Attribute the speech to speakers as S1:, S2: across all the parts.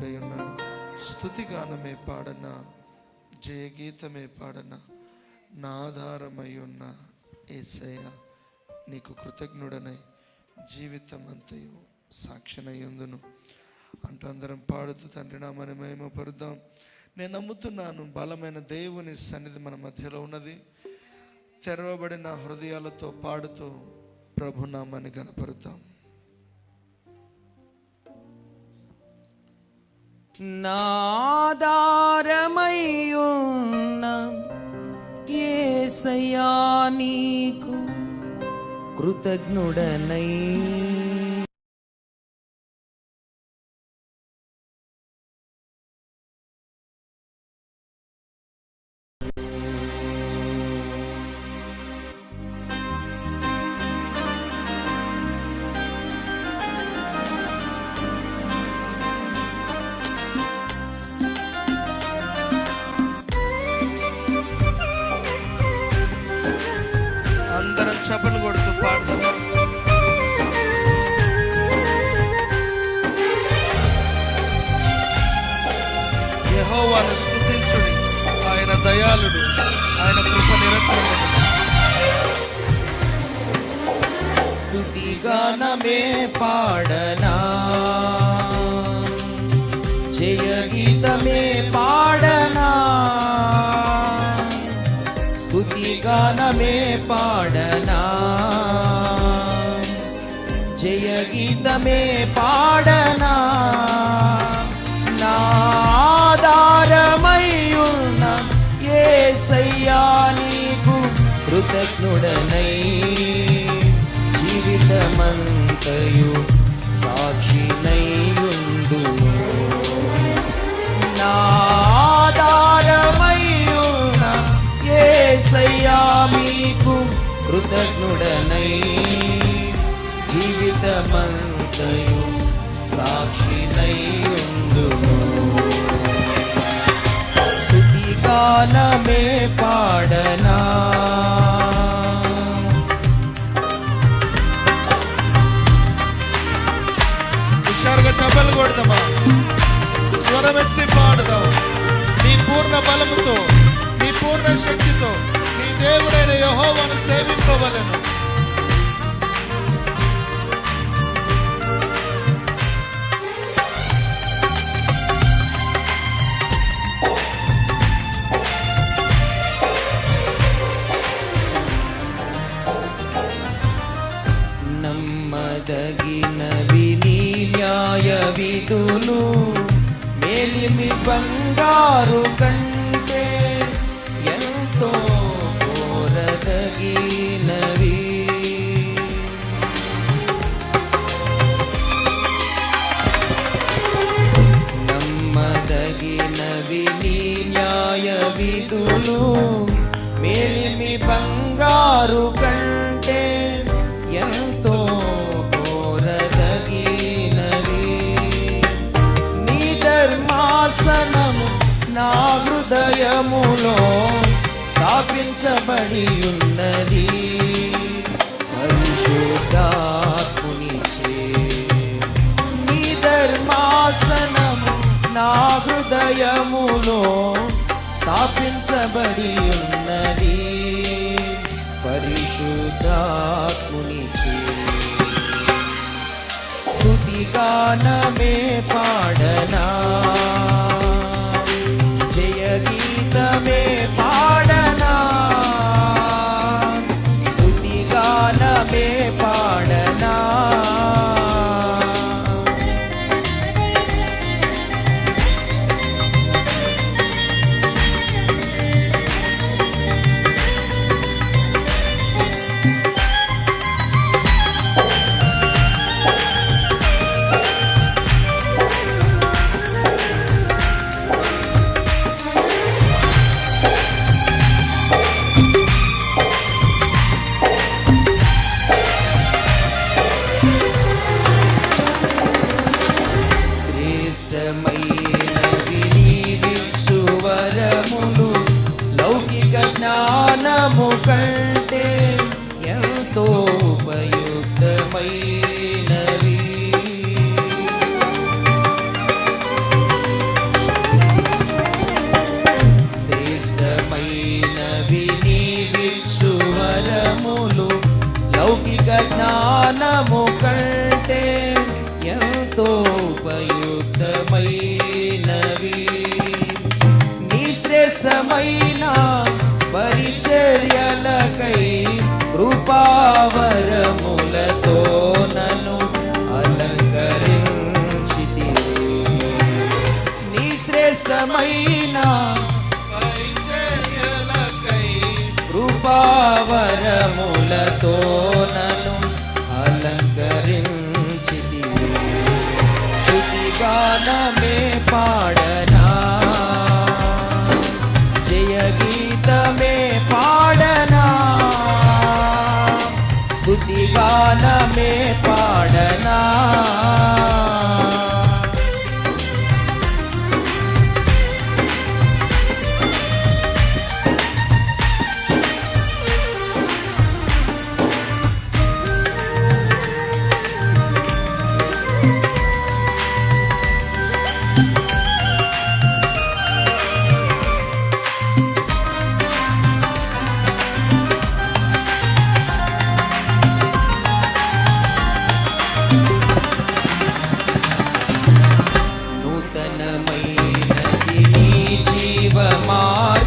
S1: అయి ఉన్నాడు స్థుతిగానమే పాడన జయగీతమే పాడన నా ఆధారమై ఉన్న ఏసయ్య నీకు కృతజ్ఞుడనై జీవితం అంతయు సాక్షినయ్యందును. అంటూ అందరం పాడుతూ తండ్రి నామని మహిమపరుద్దాం. నేను నమ్ముతున్నాను బలమైన దేవుని సన్నిధి మన మధ్యలో ఉన్నది. తెరవబడిన హృదయాలతో పాడుతూ ప్రభునామాన్ని గనపరుద్దాం
S2: నాదారమయ్యున్న ఏసయ్యా నీకు కృతజ్ఞుడనై
S1: అందరం కొడుతూ పాడదాం యహోవాను స్థుతించుడి ఆయన దయాళుడు. ఆయన కృప నిరంతరము
S2: స్తుతిగానమే పాడనా? పాడనా? జయ గీతమే పాడనా? నాదారమయ్యున్న సయ్యా నీకు కృతజ్ఞుడనై కృతజ్ఞుడనై జీవితమంతయు సాక్షినై సాక్షినైయుందును స్థుతి కాలమే బంగారు హృదయములో స్థాపించబడి ఉన్నది పరిశుద్ధాత్మునిచే నీ ధర్మాసనము నా హృదయములో స్థాపించబడి ఉన్నది పరిశుద్ధాత్మునిచే స్తుతిగానమే గానమే జ్ఞానము కంటే ఎంతో ఉపయుక్తమైనవి. శ్రేష్టమైనవి నీవిక్షువరములు లౌకిక జ్ఞానము కంటే ఎంతో कृपावर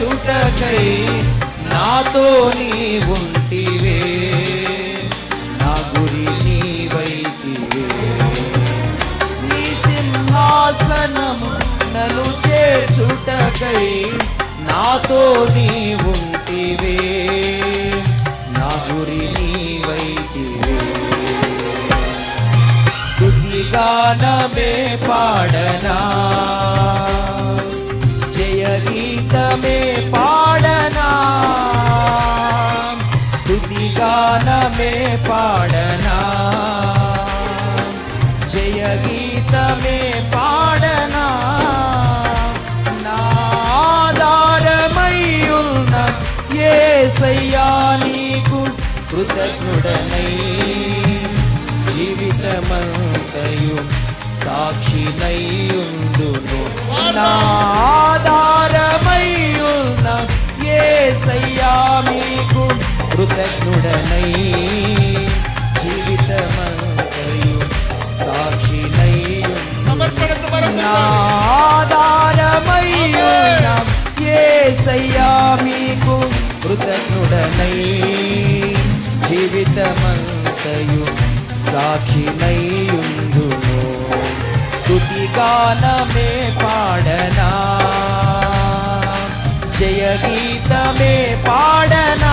S2: చూటకై నాతో నీ ఉంటివే నా గురి నీవైతివే. నీ సింహాసనము నన్ను చేర్చుటకై నాతో నీ ఉంటివే గానమే పాడనా? జయ గీతమే పాడనా నాదారమయ్యున్న యేసయ్యా నీకు కృతజ్ఞుడనై. జీవితమంతయు సాక్షినై ఉండును. నా
S1: సమర్పణతో వరకు
S2: మీకు కృతజ్ఞుడనై. జీవితమంతయు సాక్షినైయుందును. స్తుతిగానమే పాడనా జయ గీతమే పాడనా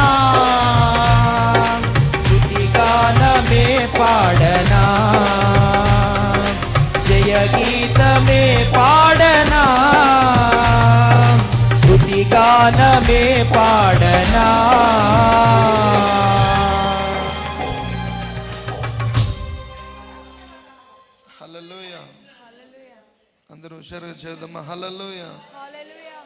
S2: స్తుతిగానమే పాడనా
S1: హల్లెలూయా. అందరూ హుషారుగా చేద్దామా? హల్లెలూయా.
S3: Hallelujah.